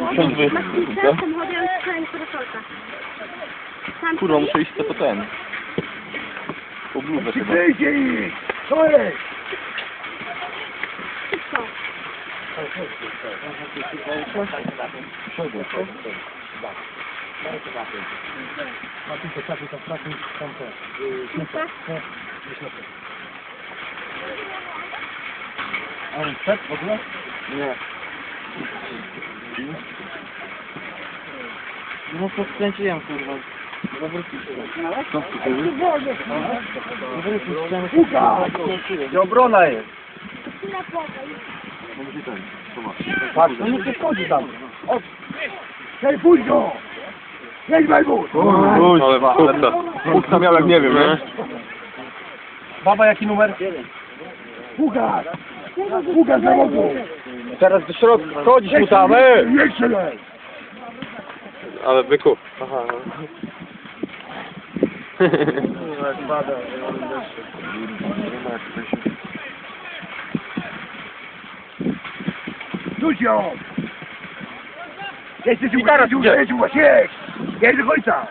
Masz samochodem z parasolka. Sam Kurwa, muszę iść to po ten. Po bluzę chyba. Przyjdzie ich! Co jest? szybko. Martynko, trafił tam, trafił tam te. Szybko. A on wszedł w ogóle? Nie. No to skręciłem kurwa. Zawrócił się. Co ty Zawrócił się. Łukasz! Gdzie obrona jest? Patrz, no nikt nie wchodzi tam. Hej, pójdź go! Jedź, Majbut! Ale pukta. Pukta miał jak nie wiem, nie? Baba, jaki numer? Łukasz! Łukasz na mocu! Teraz do środka. Chodzisz mu tam, e! Nie strzelaj! Ale byku. Aha. Rzuć Jedź, ty już teraz, już jedź, jedź do końca!